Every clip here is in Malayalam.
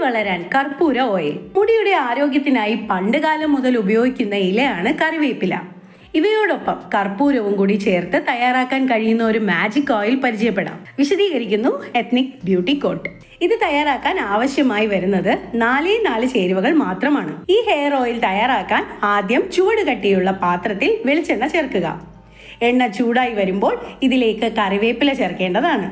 വളരാൻ കർപ്പൂര ഓയിൽ. മുടിയുടെ ആരോഗ്യത്തിനായി പണ്ട് കാലം മുതൽ ഉപയോഗിക്കുന്ന ഇലയാണ് കറിവേപ്പില. ഇവയോടൊപ്പം കർപ്പൂരവും കൂടി ചേർത്ത് തയ്യാറാക്കാൻ കഴിയുന്ന ഒരു മാജിക് ഓയിൽ പരിചയപ്പെടാം. വിശദീകരിക്കുന്നു എത്നിക് ബ്യൂട്ടി കോട്ട് ഇത് തയ്യാറാക്കാൻ ആവശ്യമായി വരുന്നത് നാലേ നാല് ചേരുവകൾ മാത്രമാണ്. ഈ ഹെയർ ഓയിൽ തയ്യാറാക്കാൻ ആദ്യം ചൂട് കട്ടിയുള്ള പാത്രത്തിൽ വെളിച്ചെണ്ണ ചേർക്കുക. എണ്ണ ചൂടായി വരുമ്പോൾ ഇതിലേക്ക് കറിവേപ്പില ചേർക്കേണ്ടതാണ്.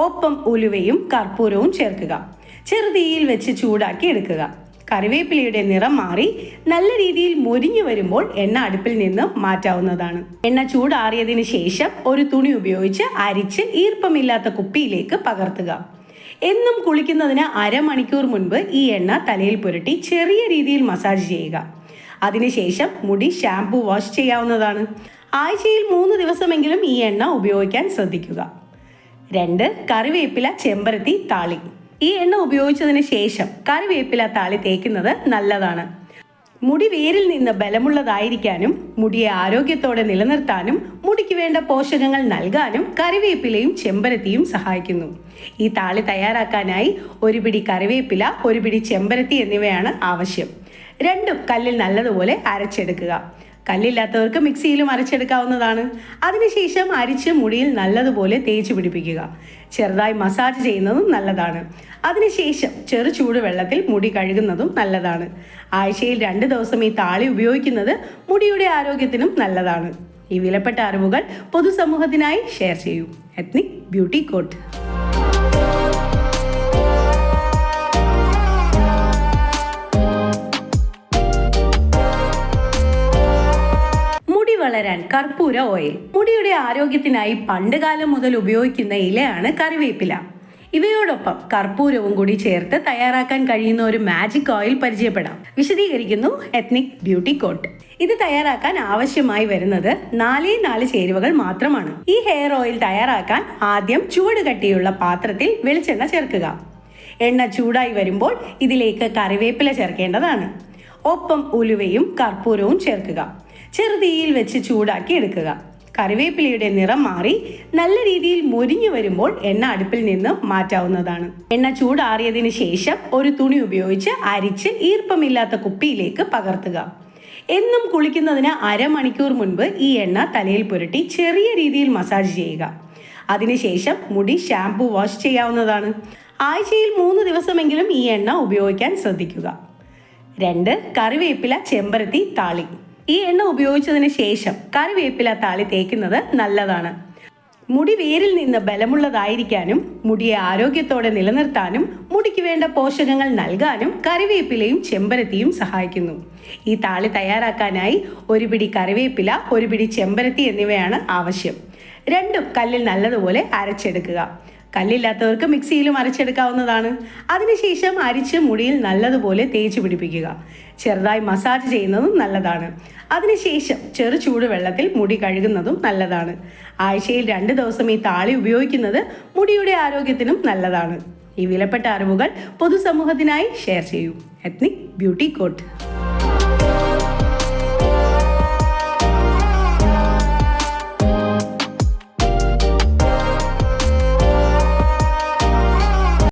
ഒപ്പം ഉലുവയും കർപ്പൂരവും ചേർക്കുക. ചെറുതീയിൽ വെച്ച് ചൂടാക്കി എടുക്കുക. കറിവേപ്പിലയുടെ നിറം മാറി നല്ല രീതിയിൽ മൊരിഞ്ഞു വരുമ്പോൾ എണ്ണ അടുപ്പിൽ നിന്ന് മാറ്റാവുന്നതാണ്. എണ്ണ ചൂടാറിയതിനു ശേഷം ഒരു തുണി ഉപയോഗിച്ച് അരിച്ച് ഈർപ്പമില്ലാത്ത കുപ്പിയിലേക്ക് പകർത്തുക. എന്നും കുളിക്കുന്നതിന് അരമണിക്കൂർ മുൻപ് ഈ എണ്ണ തലയിൽ പുരട്ടി ചെറിയ രീതിയിൽ മസാജ് ചെയ്യുക. അതിനുശേഷം മുടി ഷാംപൂ വാഷ് ചെയ്യാവുന്നതാണ്. ആഴ്ചയിൽ മൂന്ന് ദിവസമെങ്കിലും ഈ എണ്ണ ഉപയോഗിക്കാൻ ശ്രദ്ധിക്കുക. രണ്ട് കറിവേപ്പില ചെമ്പരത്തി താളി. ഈ എണ്ണ ഉപയോഗിച്ചതിന് ശേഷം കറിവേപ്പില താളി തേക്കുന്നത് നല്ലതാണ്. മുടി വേരിൽ നിന്ന് ബലമുള്ളതായിരിക്കാനും മുടിയെ ആരോഗ്യത്തോടെ നിലനിർത്താനും മുടിക്ക് വേണ്ട പോഷകങ്ങൾ നൽകാനും കറിവേപ്പിലയും ചെമ്പരത്തിയും സഹായിക്കുന്നു. ഈ താളി തയ്യാറാക്കാനായി ഒരു പിടി കറിവേപ്പില ഒരു പിടി ചെമ്പരത്തി എന്നിവയാണ് ആവശ്യം. രണ്ടും കല്ലിൽ നല്ലതുപോലെ അരച്ചെടുക്കുക. കല്ലില്ലാത്തവർക്ക് മിക്സിയിലും അരച്ചെടുക്കാവുന്നതാണ് അതിനുശേഷം അരിച്ച് മുടിയിൽ നല്ലതുപോലെ തേച്ച് പിടിപ്പിക്കുക. ചെറുതായി മസാജ് ചെയ്യുന്നതും നല്ലതാണ്. അതിനുശേഷം ചെറു ചൂടുവെള്ളത്തിൽ മുടി കഴുകുന്നതും നല്ലതാണ്. ആഴ്ചയിൽ രണ്ട് ദിവസം ഈ താളി ഉപയോഗിക്കുന്നത് മുടിയുടെ ആരോഗ്യത്തിനും നല്ലതാണ്. ഈ വിലപ്പെട്ട അറിവുകൾ പൊതുസമൂഹത്തിനായി ഷെയർ ചെയ്യൂ. Ethnic beauty coat. വളരാൻ കർപ്പൂര ഓയിൽ. മുടിയുടെ ആരോഗ്യത്തിനായി പണ്ടുകാലം മുതൽ ഉപയോഗിക്കുന്ന ഇലയാണ് കറിവേപ്പില. ഇവയോടൊപ്പം കർപ്പൂരവും കൂടി ചേർത്ത് തയ്യാറാക്കാൻ കഴിയുന്ന ഒരു മാജിക് ഓയിൽ പരിചയപ്പെടാം. വിശദീകരിക്കുന്നു എത്നിക് ബ്യൂട്ടി കോട്ട് ഇത് തയ്യാറാക്കാൻ ആവശ്യമായി വരുന്നത് നാലേ നാല് ചേരുവകൾ മാത്രമാണ്. ഈ ഹെയർ ഓയിൽ തയ്യാറാക്കാൻ ആദ്യം ചൂട് കട്ടിയുള്ള പാത്രത്തിൽ വെളിച്ചെണ്ണ ചേർക്കുക. എണ്ണ ചൂടായി വരുമ്പോൾ ഇതിലേക്ക് കറിവേപ്പില ചേർക്കേണ്ടതാണ്. ഒപ്പം ഉലുവയും കർപ്പൂരവും ചേർക്കുക. ചെറുതീയിൽ വെച്ച് ചൂടാക്കി എടുക്കുക. കറിവേപ്പിലയുടെ നിറം മാറി നല്ല രീതിയിൽ മൊരിഞ്ഞു വരുമ്പോൾ എണ്ണ അടുപ്പിൽ നിന്ന് മാറ്റാവുന്നതാണ്. എണ്ണ ചൂടാറിയതിന് ശേഷം ഒരു തുണി ഉപയോഗിച്ച് അരിച്ച് ഈർപ്പമില്ലാത്ത കുപ്പിയിലേക്ക് പകർത്തുക. എന്നും കുളിക്കുന്നതിന് അരമണിക്കൂർ മുൻപ് ഈ എണ്ണ തലയിൽ പുരട്ടി ചെറിയ രീതിയിൽ മസാജ് ചെയ്യുക. അതിനുശേഷം മുടി ഷാംപൂ വാഷ് ചെയ്യാവുന്നതാണ്. ആഴ്ചയിൽ മൂന്ന് ദിവസമെങ്കിലും ഈ എണ്ണ ഉപയോഗിക്കാൻ ശ്രദ്ധിക്കുക. രണ്ട് കറിവേപ്പില ചെമ്പരത്തി താളി. ഈ എണ്ണ ഉപയോഗിച്ചതിന് ശേഷം കറിവേപ്പില താളി തേക്കുന്നത് നല്ലതാണ്. മുടി വേരിൽ നിന്ന് ബലമുള്ളതായിരിക്കാനും മുടിയെ ആരോഗ്യത്തോടെ നിലനിർത്താനും മുടിക്ക് വേണ്ട പോഷകങ്ങൾ നൽകാനും കറിവേപ്പിലയും ചെമ്പരത്തിയും സഹായിക്കുന്നു. ഈ താളി തയ്യാറാക്കാനായി ഒരു പിടി കറിവേപ്പില ഒരു പിടി ചെമ്പരത്തി എന്നിവയാണ് ആവശ്യം. രണ്ടും കല്ലിൽ നല്ലതുപോലെ അരച്ചെടുക്കുക. കല്ലില്ലാത്തവർക്ക് മിക്സിയിലും അരച്ചെടുക്കാവുന്നതാണ് അതിനുശേഷം അരിച്ച് മുടിയിൽ നല്ലതുപോലെ തേച്ച് പിടിപ്പിക്കുക. ചെറുതായി മസാജ് ചെയ്യുന്നതും നല്ലതാണ്. അതിനുശേഷം ചെറു ചൂടുവെള്ളത്തിൽ മുടി കഴുകുന്നതും നല്ലതാണ്. ആഴ്ചയിൽ രണ്ട് ദിവസം ഈ താളി ഉപയോഗിക്കുന്നത് മുടിയുടെ ആരോഗ്യത്തിനും നല്ലതാണ്. ഈ വിലപ്പെട്ട അറിവുകൾ പൊതുസമൂഹത്തിനായി ഷെയർ ചെയ്യൂ. Ethnic beauty coat.